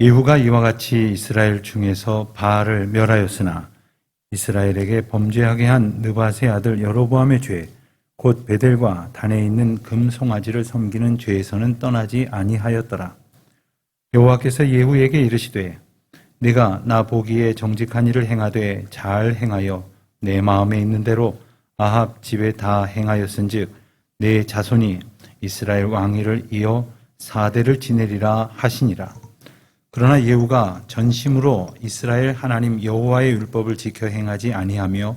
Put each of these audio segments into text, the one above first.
예후가 이와 같이 이스라엘 중에서 바알을 멸하였으나 이스라엘에게 범죄하게 한 느바세 아들 여로보암의 죄, 곧 베델과 단에 있는 금송아지를 섬기는 죄에서는 떠나지 아니하였더라. 여호와께서 예후에게 이르시되 네가 나 보기에 정직한 일을 행하되 잘 행하여 내 마음에 있는 대로 아합 집에 다 행하였은즉 내 자손이 이스라엘 왕위를 이어 사대를 지내리라 하시니라. 그러나 예후가 전심으로 이스라엘 하나님 여호와의 율법을 지켜 행하지 아니하며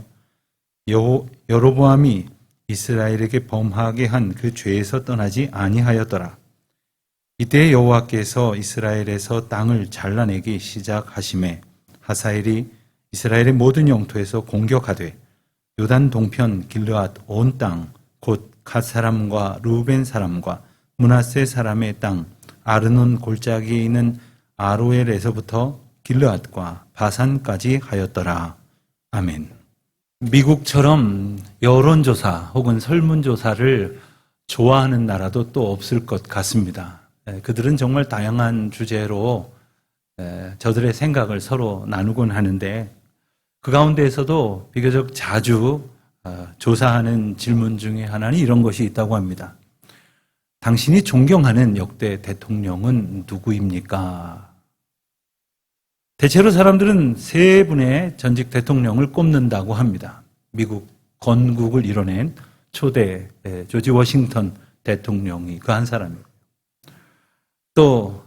여호, 여로보암이 이스라엘에게 범하게 한 그 죄에서 떠나지 아니하였더라. 이때 여호와께서 이스라엘에서 땅을 잘라내기 시작하심에 하사엘이 이스라엘의 모든 영토에서 공격하되 요단 동편 길르앗 온 땅 곧 갓 사람과 루벤 사람과 문하세 사람의 땅 아르논 골짜기에 있는 아로엘에서부터 길르앗과 바산까지 하였더라. 아멘. 미국처럼 여론조사 혹은 설문조사를 좋아하는 나라도 또 없을 것 같습니다. 예, 그들은 정말 다양한 주제로 예, 저들의 생각을 서로 나누곤 하는데 그 가운데에서도 비교적 자주 어, 조사하는 질문 중에 하나는 이런 것이 있다고 합니다. 당신이 존경하는 역대 대통령은 누구입니까? 대체로 사람들은 세 분의 전직 대통령을 꼽는다고 합니다. 미국 건국을 이뤄낸 초대 예, 조지 워싱턴 대통령이 그 한 사람이고 또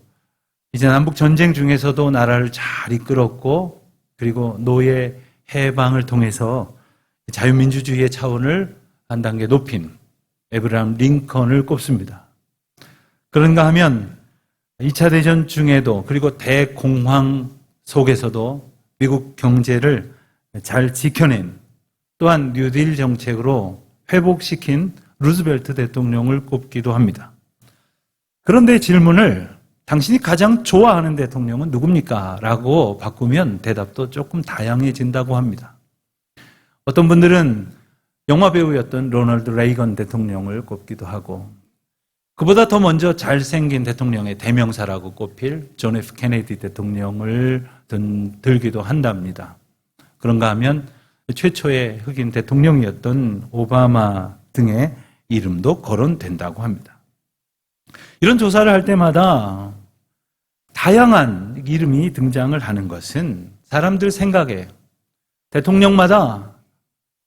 이제 남북 전쟁 중에서도 나라를 잘 이끌었고 그리고 노예 해방을 통해서 자유민주주의의 차원을 한 단계 높인 에브라함 링컨을 꼽습니다. 그런가 하면 2차 대전 중에도 그리고 대공황 속에서도 미국 경제를 잘 지켜낸 또한 뉴딜 정책으로 회복시킨 루즈벨트 대통령을 꼽기도 합니다. 그런데 질문을 당신이 가장 좋아하는 대통령은 누굽니까? 라고 바꾸면 대답도 조금 다양해진다고 합니다. 어떤 분들은 영화 배우였던 로널드 레이건 대통령을 꼽기도 하고 그보다 더 먼저 잘생긴 대통령의 대명사라고 꼽힐 존 F 케네디 대통령을 든, 들기도 한답니다. 그런가 하면 최초의 흑인 대통령이었던 오바마 등의 이름도 거론된다고 합니다. 이런 조사를 할 때마다 다양한 이름이 등장을 하는 것은 사람들 생각에 대통령마다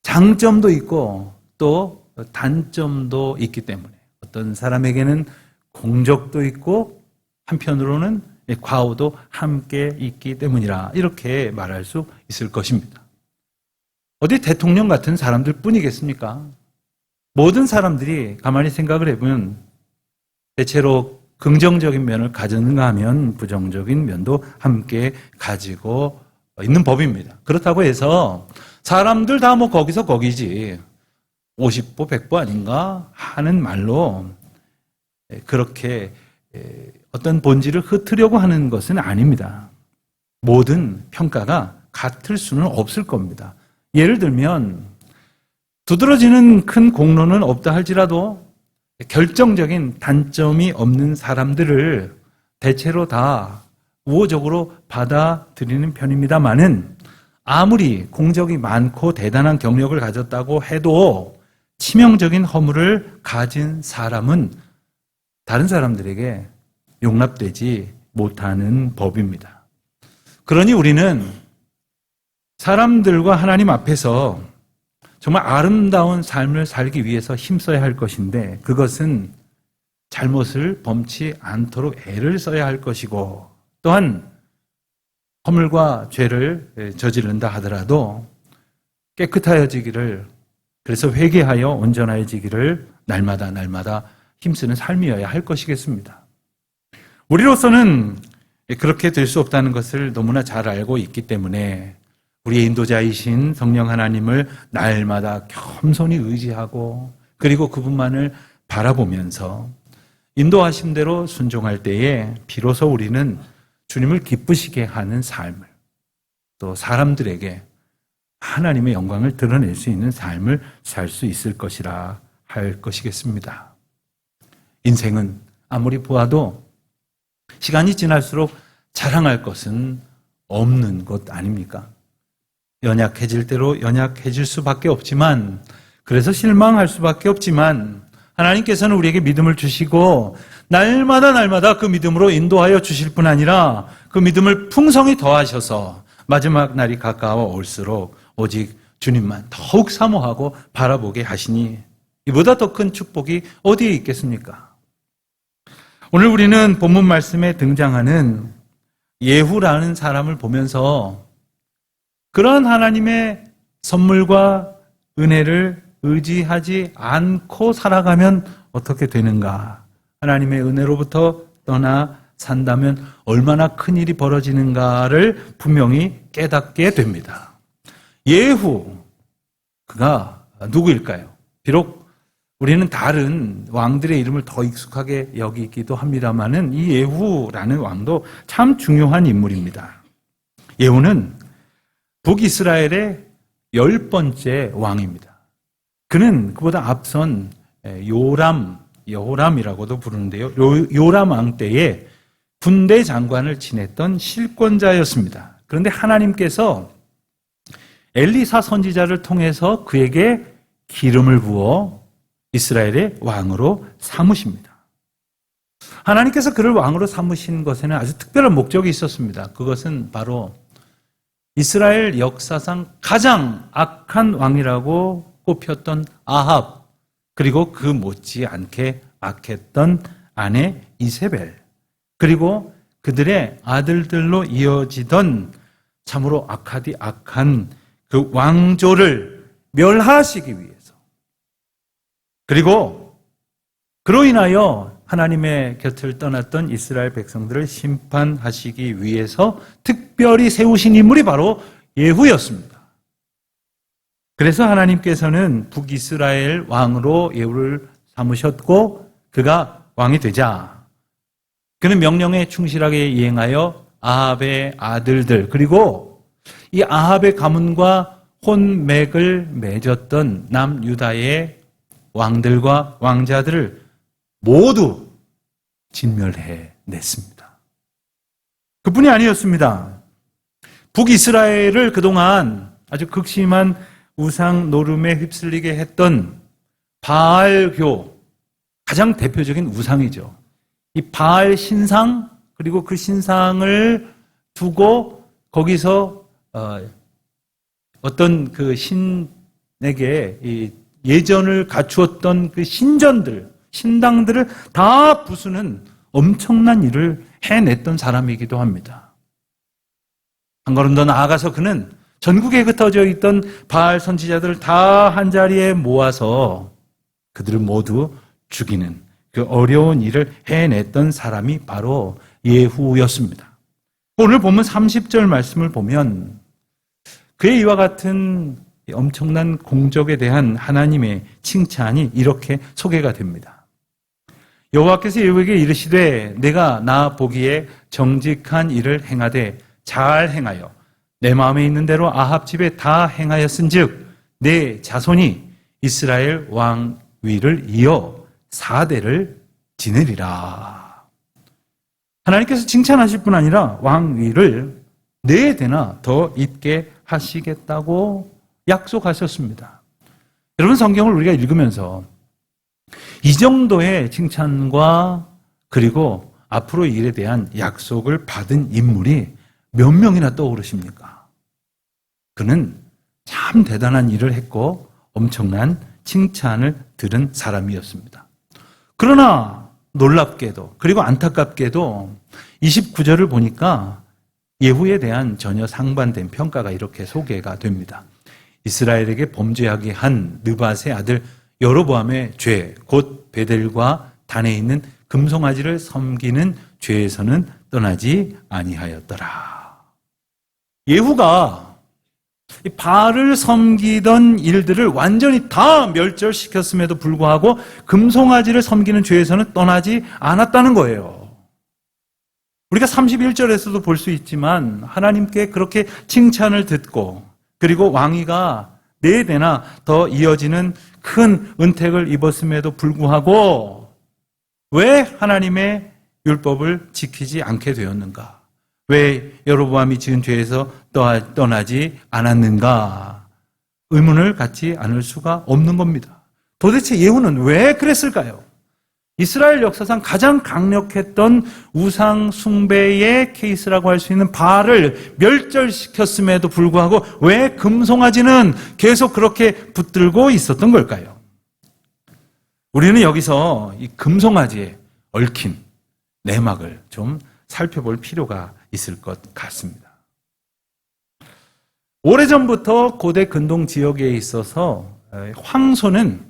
장점도 있고 또 단점도 있기 때문에 어떤 사람에게는 공적도 있고 한편으로는 과오도 함께 있기 때문이라 이렇게 말할 수 있을 것입니다. 어디 대통령 같은 사람들 뿐이겠습니까? 모든 사람들이 가만히 생각을 해보면 대체로 긍정적인 면을 가졌는가 하면 부정적인 면도 함께 가지고 있는 법입니다. 그렇다고 해서 사람들 다 뭐 거기서 거기지 50보 100보 아닌가 하는 말로 그렇게 어떤 본질을 흩으려고 하는 것은 아닙니다. 모든 평가가 같을 수는 없을 겁니다. 예를 들면 두드러지는 큰 공로는 없다 할지라도 결정적인 단점이 없는 사람들을 대체로 다 우호적으로 받아들이는 편입니다만은 아무리 공적이 많고 대단한 경력을 가졌다고 해도 치명적인 허물을 가진 사람은 다른 사람들에게 용납되지 못하는 법입니다. 그러니 우리는 사람들과 하나님 앞에서 정말 아름다운 삶을 살기 위해서 힘써야 할 것인데 그것은 잘못을 범치 않도록 애를 써야 할 것이고 또한 허물과 죄를 저지른다 하더라도 깨끗하여지기를 그래서 회개하여 온전하여지기를 날마다 날마다 힘쓰는 삶이어야 할 것이겠습니다. 우리로서는 그렇게 될 수 없다는 것을 너무나 잘 알고 있기 때문에 우리의 인도자이신 성령 하나님을 날마다 겸손히 의지하고 그리고 그분만을 바라보면서 인도하심대로 순종할 때에 비로소 우리는 주님을 기쁘시게 하는 삶을 또 사람들에게 하나님의 영광을 드러낼 수 있는 삶을 살 수 있을 것이라 할 것이겠습니다. 인생은 아무리 보아도 시간이 지날수록 자랑할 것은 없는 것 아닙니까? 연약해질 대로 연약해질 수밖에 없지만 그래서 실망할 수밖에 없지만 하나님께서는 우리에게 믿음을 주시고 날마다 날마다 그 믿음으로 인도하여 주실 뿐 아니라 그 믿음을 풍성히 더하셔서 마지막 날이 가까워 올수록 오직 주님만 더욱 사모하고 바라보게 하시니 이보다 더 큰 축복이 어디에 있겠습니까? 오늘 우리는 본문 말씀에 등장하는 예후라는 사람을 보면서 그런 하나님의 선물과 은혜를 의지하지 않고 살아가면 어떻게 되는가? 하나님의 은혜로부터 떠나 산다면 얼마나 큰 일이 벌어지는가를 분명히 깨닫게 됩니다. 예후, 그가 누구일까요? 비록 우리는 다른 왕들의 이름을 더 익숙하게 여기기도 합니다만은 이 예후라는 왕도 참 중요한 인물입니다. 예후는 북이스라엘의 열 번째 왕입니다. 그는 그보다 앞선 요람, 여호람이라고도 부르는데요. 요- 요람 왕 때에 군대 장관을 지냈던 실권자였습니다. 그런데 하나님께서 엘리사 선지자를 통해서 그에게 기름을 부어 이스라엘의 왕으로 삼으십니다. 하나님께서 그를 왕으로 삼으신 것에는 아주 특별한 목적이 있었습니다. 그것은 바로 이스라엘 역사상 가장 악한 왕이라고 꼽혔던 아합, 그리고 그 못지않게 악했던 아내 이세벨, 그리고 그들의 아들들로 이어지던 참으로 악하디 악한 그 왕조를 멸하시기 위해서 그리고 그로 인하여 하나님의 곁을 떠났던 이스라엘 백성들을 심판하시기 위해서 특별히 세우신 인물이 바로 예후였습니다. 그래서 하나님께서는 북이스라엘 왕으로 예후를 삼으셨고 그가 왕이 되자 그는 명령에 충실하게 이행하여 아합의 아들들 그리고 이 아합의 가문과 혼맥을 맺었던 남유다의 왕들과 왕자들을 모두 진멸해 냈습니다. 그뿐이 아니었습니다. 북이스라엘을 그동안 아주 극심한 우상 노름에 휩쓸리게 했던 바알교 가장 대표적인 우상이죠. 이 바알 신상 그리고 그 신상을 두고 거기서 어, 어떤 그 신에게 이 예전을 갖추었던 그 신전들, 신당들을 다 부수는 엄청난 일을 해냈던 사람이기도 합니다. 한 걸음 더 나아가서 그는 전국에 흩어져 있던 바알 선지자들을 다 한자리에 모아서 그들을 모두 죽이는 그 어려운 일을 해냈던 사람이 바로 예후였습니다. 오늘 보면 30절 말씀을 보면 그의 이와 같은 엄청난 공적에 대한 하나님의 칭찬이 이렇게 소개가 됩니다. 여호와께서 예후에게 이르시되 내가 나 보기에 정직한 일을 행하되 잘 행하여 내 마음에 있는 대로 아합 집에 다 행하였은즉 내 자손이 이스라엘 왕 위를 이어 사대를 지내리라. 하나님께서 칭찬하실 뿐 아니라 왕 위를 네 대나 더 있게 하시겠다고 약속하셨습니다. 여러분 성경을 우리가 읽으면서 이 정도의 칭찬과 그리고 앞으로 일에 대한 약속을 받은 인물이 몇 명이나 떠오르십니까? 그는 참 대단한 일을 했고 엄청난 칭찬을 들은 사람이었습니다. 그러나 놀랍게도 그리고 안타깝게도 29절을 보니까 예후에 대한 전혀 상반된 평가가 이렇게 소개가 됩니다. 이스라엘에게 범죄하게 한 느밧의 아들 여로보암의 죄, 곧 베델과 단에 있는 금송아지를 섬기는 죄에서는 떠나지 아니하였더라. 예후가 이 바알을 섬기던 일들을 완전히 다 멸절시켰음에도 불구하고 금송아지를 섬기는 죄에서는 떠나지 않았다는 거예요. 우리가 31절에서도 볼 수 있지만 하나님께 그렇게 칭찬을 듣고 그리고 왕위가 네 대나 더 이어지는 큰 은택을 입었음에도 불구하고 왜 하나님의 율법을 지키지 않게 되었는가? 왜 여로보암이 지은 죄에서 떠- 떠나지 않았는가? 의문을 갖지 않을 수가 없는 겁니다. 도대체 예후는 왜 그랬을까요? 이스라엘 역사상 가장 강력했던 우상 숭배의 케이스라고 할 수 있는 바알을 멸절시켰음에도 불구하고 왜 금송아지는 계속 그렇게 붙들고 있었던 걸까요? 우리는 여기서 이 금송아지에 얽힌 내막을 좀 살펴볼 필요가 있을 것 같습니다. 오래전부터 고대 근동 지역에 있어서 황소는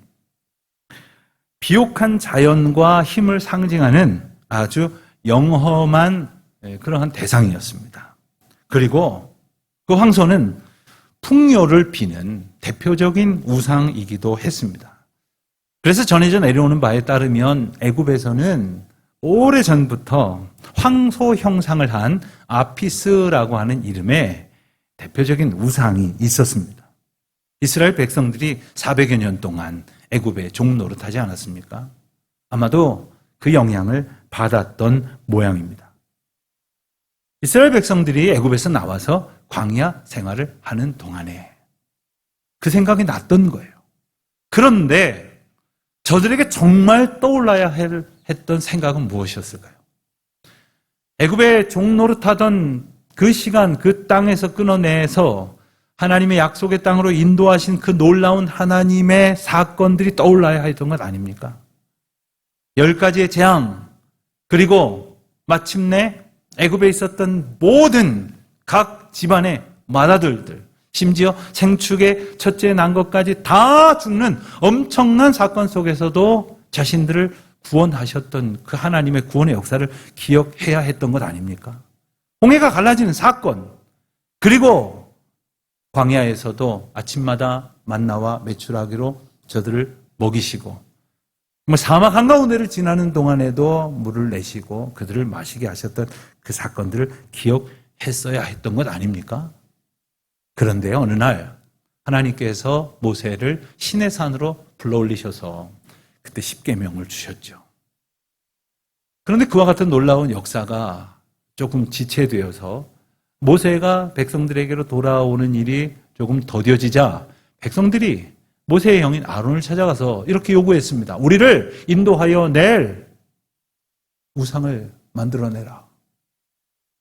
비옥한 자연과 힘을 상징하는 아주 영험한 그러한 대상이었습니다. 그리고 그 황소는 풍요를 비는 대표적인 우상이기도 했습니다. 그래서 전해져 내려오는 바에 따르면 애굽에서는 오래 전부터 황소 형상을 한 아피스라고 하는 이름의 대표적인 우상이 있었습니다. 이스라엘 백성들이 400여 년 동안 애굽에 종노릇하지 않았습니까? 아마도 그 영향을 받았던 모양입니다. 이스라엘 백성들이 애굽에서 나와서 광야 생활을 하는 동안에 그 생각이 났던 거예요. 그런데 저들에게 정말 떠올라야 할- 했던 생각은 무엇이었을까요? 애굽에 종노릇하던 그 시간 그 땅에서 끊어내서 하나님의 약속의 땅으로 인도하신 그 놀라운 하나님의 사건들이 떠올라야 했던 것 아닙니까? 열 가지의 재앙 그리고 마침내 애굽에 있었던 모든 각 집안의 맏아들들 심지어 생축의 첫째 난 것까지 다 죽는 엄청난 사건 속에서도 자신들을 구원하셨던 그 하나님의 구원의 역사를 기억해야 했던 것 아닙니까? 홍해가 갈라지는 사건 그리고 광야에서도 아침마다 만나와 메추라기로 저들을 먹이시고 뭐 사막 한가운데를 지나는 동안에도 물을 내시고 그들을 마시게 하셨던 그 사건들을 기억했어야 했던 것 아닙니까? 그런데 어느 날 하나님께서 모세를 신의 산으로 불러올리셔서 그때 십계명을 주셨죠. 그런데 그와 같은 놀라운 역사가 조금 지체되어서 모세가 백성들에게로 돌아오는 일이 조금 더뎌지자 백성들이 모세의 형인 아론을 찾아가서 이렇게 요구했습니다. 우리를 인도하여 낼 우상을 만들어내라.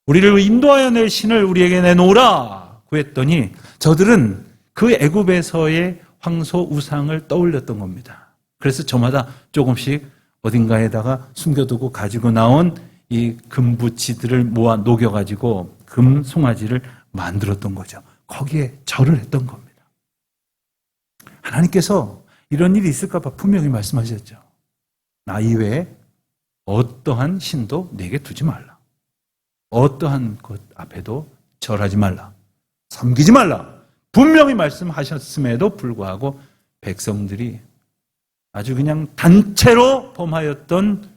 우리를 인도하여 낼 신을 우리에게 내놓으라. 구했더니 저들은 그 애굽에서의 황소 우상을 떠올렸던 겁니다. 그래서 저마다 조금씩 어딘가에다가 숨겨두고 가지고 나온 이 금부치들을 모아 녹여가지고 금 송아지를 만들었던 거죠. 거기에 절을 했던 겁니다. 하나님께서 이런 일이 있을까봐 분명히 말씀하셨죠. 나 이외에 어떠한 신도 내게 두지 말라. 어떠한 것 앞에도 절하지 말라. 섬기지 말라. 분명히 말씀하셨음에도 불구하고 백성들이 아주 그냥 단체로 범하였던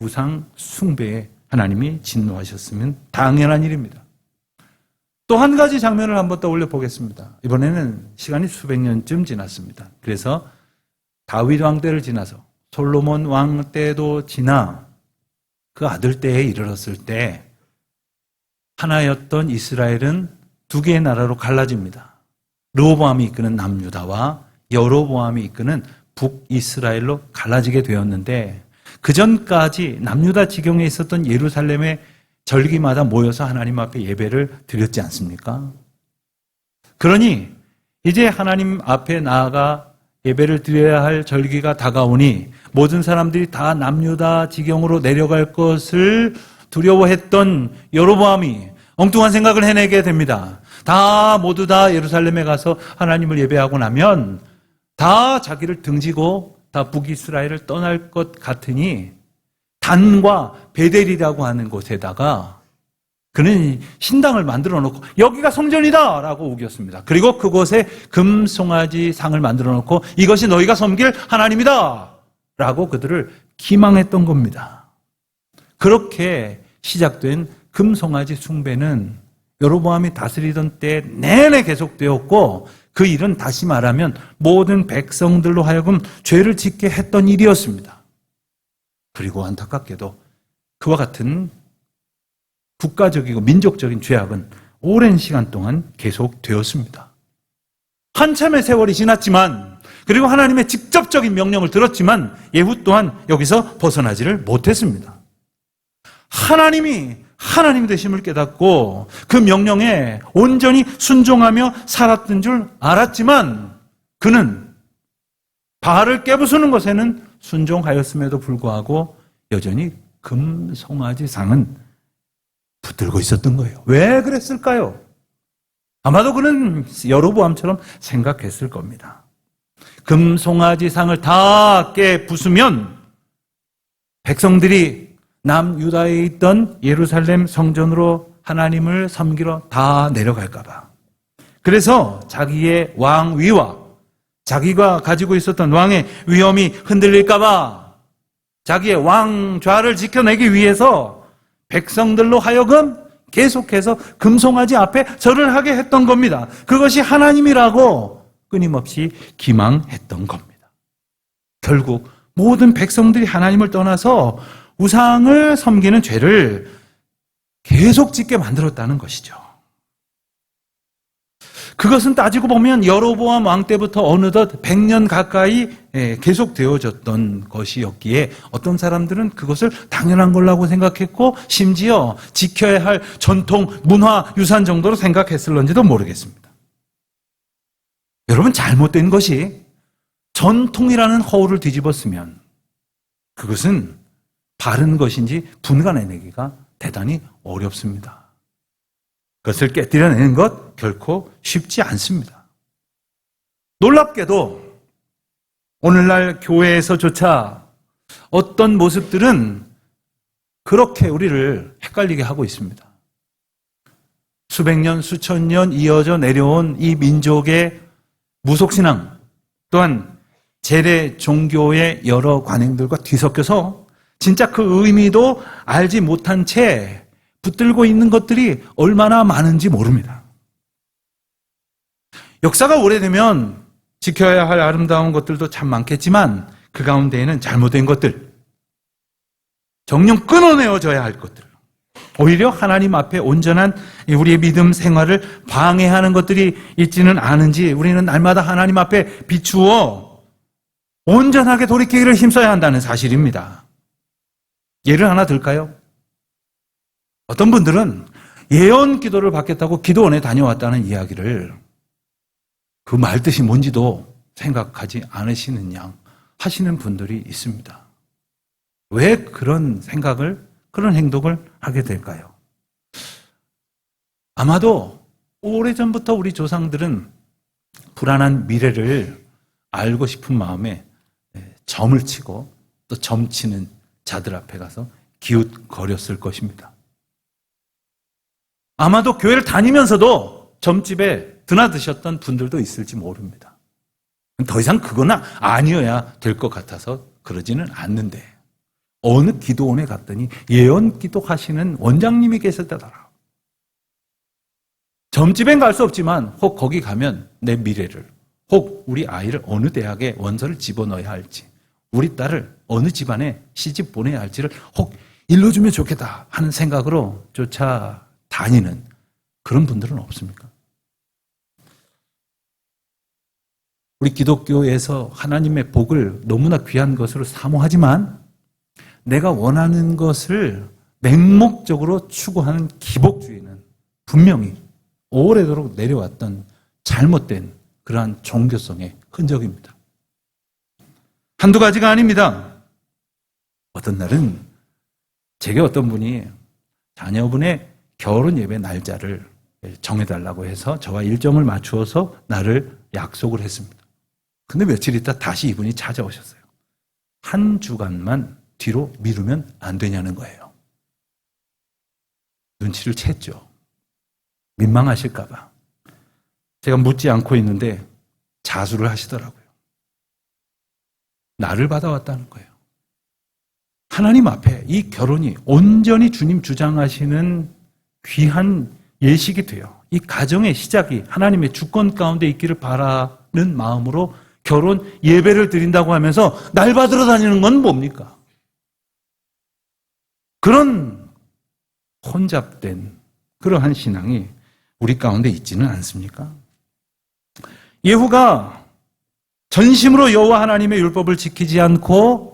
우상 숭배에 하나님이 진노하셨으면 당연한 일입니다. 또 한 가지 장면을 한번 떠올려 보겠습니다. 이번에는 시간이 수백 년쯤 지났습니다. 그래서 다윗 왕 때를 지나서 솔로몬 왕 때도 지나 그 아들 때에 이르렀을 때 하나였던 이스라엘은 두 개의 나라로 갈라집니다. 르호보암이 이끄는 남유다와 여로보암이 이끄는 북이스라엘로 갈라지게 되었는데 그 전까지 남유다 지경에 있었던 예루살렘의 절기마다 모여서 하나님 앞에 예배를 드렸지 않습니까? 그러니 이제 하나님 앞에 나아가 예배를 드려야 할 절기가 다가오니 모든 사람들이 다 남유다 지경으로 내려갈 것을 두려워했던 여로보암이 엉뚱한 생각을 해내게 됩니다. 다 모두 다 예루살렘에 가서 하나님을 예배하고 나면 다 자기를 등지고 다 북이스라엘을 떠날 것 같으니 단과 베델이라고 하는 곳에다가 그는 신당을 만들어 놓고 여기가 성전이다 라고 우겼습니다. 그리고 그곳에 금송아지 상을 만들어 놓고 이것이 너희가 섬길 하나님이다 라고 그들을 기망했던 겁니다. 그렇게 시작된 금송아지 숭배는 여로보암이 다스리던 때 내내 계속되었고 그 일은 다시 말하면 모든 백성들로 하여금 죄를 짓게 했던 일이었습니다. 그리고 안타깝게도 그와 같은 국가적이고 민족적인 죄악은 오랜 시간 동안 계속되었습니다. 한참의 세월이 지났지만 그리고 하나님의 직접적인 명령을 들었지만 예후 또한 여기서 벗어나지를 못했습니다. 하나님이 하나님 되심을 깨닫고 그 명령에 온전히 순종하며 살았던 줄 알았지만 그는 바알을 깨부수는 것에는 순종하였음에도 불구하고 여전히 금송아지 상은 붙들고 있었던 거예요. 왜 그랬을까요? 아마도 그는 여로보암처럼 생각했을 겁니다. 금송아지 상을 다 깨 부수면 백성들이 남유다에 있던 예루살렘 성전으로 하나님을 섬기러 다 내려갈까봐. 그래서 자기의 왕위와 자기가 가지고 있었던 왕의 위엄이 흔들릴까봐 자기의 왕좌를 지켜내기 위해서 백성들로 하여금 계속해서 금송아지 앞에 절을 하게 했던 겁니다. 그것이 하나님이라고 끊임없이 기망했던 겁니다. 결국 모든 백성들이 하나님을 떠나서 우상을 섬기는 죄를 계속 짓게 만들었다는 것이죠. 그것은 따지고 보면 여로보암 왕 때부터 어느덧 100년 가까이 예, 계속되어졌던 것이었기에 어떤 사람들은 그것을 당연한 걸라고 생각했고 심지어 지켜야 할 전통 문화 유산 정도로 생각했을런지도 모르겠습니다. 여러분 잘못된 것이 전통이라는 허울을 뒤집었으면 그것은 바른 것인지 분간해내기가 대단히 어렵습니다. 그것을 깨뜨려내는 것 결코 쉽지 않습니다. 놀랍게도 오늘날 교회에서조차 어떤 모습들은 그렇게 우리를 헷갈리게 하고 있습니다. 수백 년, 수천 년 이어져 내려온 이 민족의 무속신앙 또한 재래 종교의 여러 관행들과 뒤섞여서 진짜 그 의미도 알지 못한 채 붙들고 있는 것들이 얼마나 많은지 모릅니다. 역사가 오래되면 지켜야 할 아름다운 것들도 참 많겠지만 그 가운데에는 잘못된 것들, 정령 끊어내어져야 할 것들, 오히려 하나님 앞에 온전한 우리의 믿음 생활을 방해하는 것들이 있지는 않은지 우리는 날마다 하나님 앞에 비추어 온전하게 돌이키기를 힘써야 한다는 사실입니다. 예를 하나 들까요? 어떤 분들은 예언 기도를 받겠다고 기도원에 다녀왔다는 이야기를 그 말뜻이 뭔지도 생각하지 않으시는 양 하시는 분들이 있습니다. 왜 그런 생각을, 그런 행동을 하게 될까요? 아마도 오래전부터 우리 조상들은 불안한 미래를 알고 싶은 마음에 점을 치고 또 점치는 자들 앞에 가서 기웃거렸을 것입니다. 아마도 교회를 다니면서도 점집에 드나드셨던 분들도 있을지 모릅니다. 더 이상 그거는 아니어야 될 것 같아서 그러지는 않는데 어느 기도원에 갔더니 예언 기도하시는 원장님이 계셨다더라. 점집엔 갈 수 없지만 혹 거기 가면 내 미래를 혹 우리 아이를 어느 대학에 원서를 집어넣어야 할지 우리 딸을 어느 집안에 시집 보내야 할지를 혹 일러주면 좋겠다 하는 생각으로 쫓아 다니는 그런 분들은 없습니까? 우리 기독교에서 하나님의 복을 너무나 귀한 것으로 사모하지만 내가 원하는 것을 맹목적으로 추구하는 기복주의는 분명히 오래도록 내려왔던 잘못된 그러한 종교성의 흔적입니다. 한두 가지가 아닙니다. 어떤 날은 제게 어떤 분이 자녀분의 결혼 예배 날짜를 정해달라고 해서 저와 일정을 맞추어서 나를 약속을 했습니다. 근데 며칠 있다 다시 이분이 찾아오셨어요. 한 주간만 뒤로 미루면 안 되냐는 거예요. 눈치를 챘죠. 민망하실까봐. 제가 묻지 않고 있는데 자수를 하시더라고요. 나를 받아왔다는 거예요. 하나님 앞에 이 결혼이 온전히 주님 주장하시는 귀한 예식이 돼요. 이 가정의 시작이 하나님의 주권 가운데 있기를 바라는 마음으로 결혼 예배를 드린다고 하면서 날 받으러 다니는 건 뭡니까? 그런 혼잡된 그러한 신앙이 우리 가운데 있지는 않습니까? 예후가 전심으로 여호와 하나님의 율법을 지키지 않고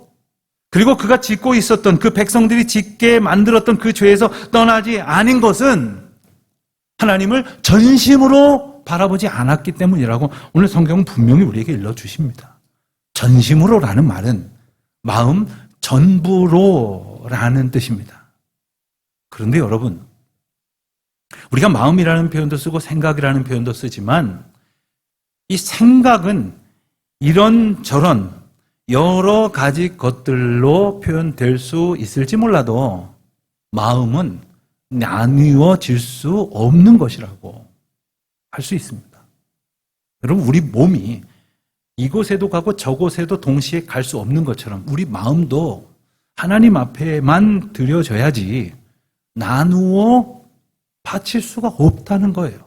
그리고 그가 짓고 있었던 그 백성들이 짓게 만들었던 그 죄에서 떠나지 않은 것은 하나님을 전심으로 바라보지 않았기 때문이라고 오늘 성경은 분명히 우리에게 일러 주십니다. 전심으로라는 말은 마음 전부로라는 뜻입니다. 그런데 여러분, 우리가 마음이라는 표현도 쓰고 생각이라는 표현도 쓰지만 이 생각은 이런 저런 여러 가지 것들로 표현될 수 있을지 몰라도 마음은 나뉘어질 수 없는 것이라고 할 수 있습니다. 여러분, 우리 몸이 이곳에도 가고 저곳에도 동시에 갈 수 없는 것처럼 우리 마음도 하나님 앞에만 드려져야지 나누어 바칠 수가 없다는 거예요.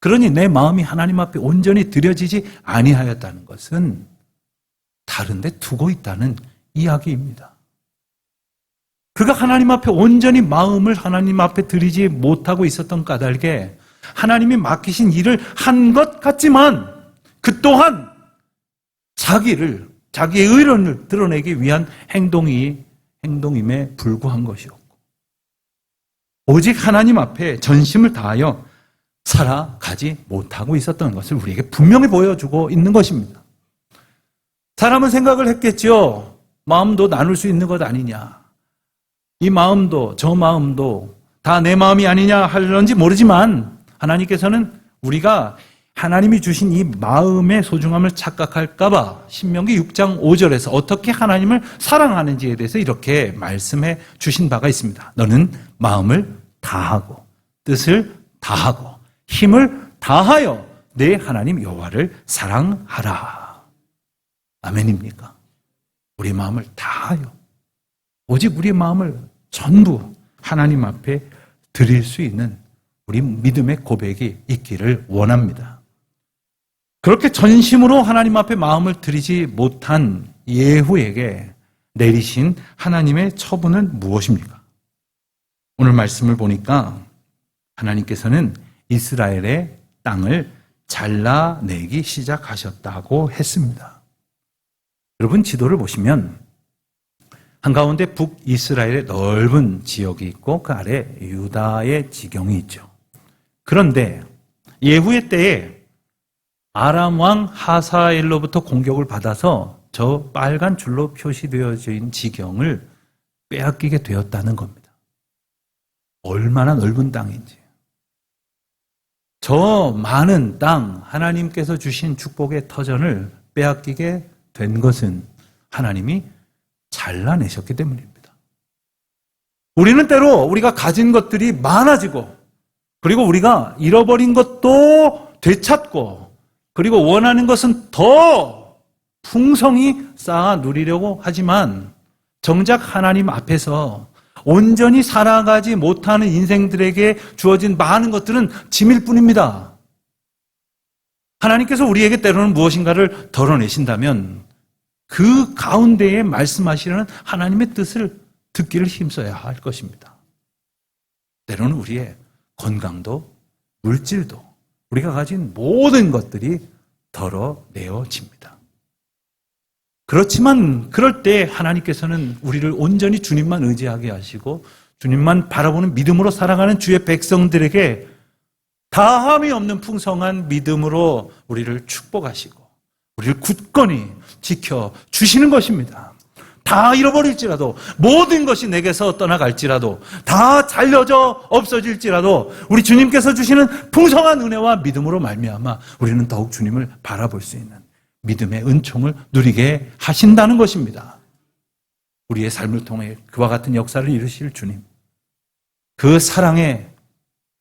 그러니 내 마음이 하나님 앞에 온전히 드려지지 아니하였다는 것은 다른데 두고 있다는 이야기입니다. 그가 하나님 앞에 온전히 마음을 하나님 앞에 드리지 못하고 있었던 까닭에 하나님이 맡기신 일을 한 것 같지만 그 또한 자기를 자기의 의론을 드러내기 위한 행동이 행동임에 불구한 것이었고 오직 하나님 앞에 전심을 다하여 살아가지 못하고 있었던 것을 우리에게 분명히 보여주고 있는 것입니다. 사람은 생각을 했겠죠. 마음도 나눌 수 있는 것 아니냐. 이 마음도 저 마음도 다 내 마음이 아니냐 하려는지 모르지만 하나님께서는 우리가 하나님이 주신 이 마음의 소중함을 착각할까봐 신명기 6장 5절에서 어떻게 하나님을 사랑하는지에 대해서 이렇게 말씀해 주신 바가 있습니다. 너는 마음을 다하고 뜻을 다하고 힘을 다하여 내 하나님 여호와를 사랑하라. 아멘입니까? 우리 마음을 다하여 오직 우리 마음을 전부 하나님 앞에 드릴 수 있는 우리 믿음의 고백이 있기를 원합니다. 그렇게 전심으로 하나님 앞에 마음을 드리지 못한 예후에게 내리신 하나님의 처분은 무엇입니까? 오늘 말씀을 보니까 하나님께서는 이스라엘의 땅을 잘라내기 시작하셨다고 했습니다. 여러분 지도를 보시면 한가운데 북이스라엘의 넓은 지역이 있고 그 아래 유다의 지경이 있죠. 그런데 예후의 때에 아람 왕 하사엘로부터 공격을 받아서 저 빨간 줄로 표시되어져 있는 지경을 빼앗기게 되었다는 겁니다. 얼마나 넓은 땅인지. 저 많은 땅, 하나님께서 주신 축복의 터전을 빼앗기게 된 것은 하나님이 잘라내셨기 때문입니다. 우리는 때로 우리가 가진 것들이 많아지고, 그리고 우리가 잃어버린 것도 되찾고, 그리고 원하는 것은 더 풍성히 쌓아 누리려고 하지만, 정작 하나님 앞에서 온전히 살아가지 못하는 인생들에게 주어진 많은 것들은 짐일 뿐입니다. 하나님께서 우리에게 때로는 무엇인가를 덜어내신다면 그 가운데에 말씀하시려는 하나님의 뜻을 듣기를 힘써야 할 것입니다. 때로는 우리의 건강도 물질도 우리가 가진 모든 것들이 덜어내어집니다. 그렇지만 그럴 때 하나님께서는 우리를 온전히 주님만 의지하게 하시고 주님만 바라보는 믿음으로 살아가는 주의 백성들에게 다함이 없는 풍성한 믿음으로 우리를 축복하시고 우리를 굳건히 지켜 주시는 것입니다. 다 잃어버릴지라도 모든 것이 내게서 떠나갈지라도 다 잘려져 없어질지라도 우리 주님께서 주시는 풍성한 은혜와 믿음으로 말미암아 우리는 더욱 주님을 바라볼 수 있는 믿음의 은총을 누리게 하신다는 것입니다. 우리의 삶을 통해 그와 같은 역사를 이루실 주님. 그 사랑의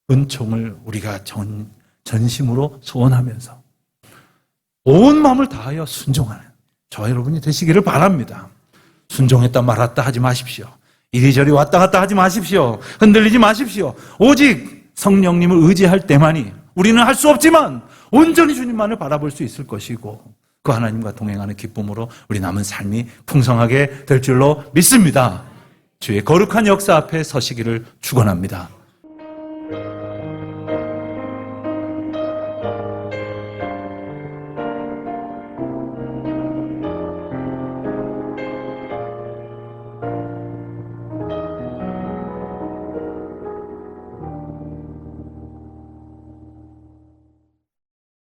은총을 우리가 전, 전심으로 소원하면서 온 마음을 다하여 순종하는 저와 여러분이 되시기를 바랍니다. 순종했다 말았다 하지 마십시오. 이리저리 왔다 갔다 하지 마십시오. 흔들리지 마십시오. 오직 성령님을 의지할 때만이 우리는 할 수 없지만 온전히 주님만을 바라볼 수 있을 것이고 그 하나님과 동행하는 기쁨으로 우리 남은 삶이 풍성하게 될 줄로 믿습니다. 주의 거룩한 역사 앞에 서시기를 축원합니다.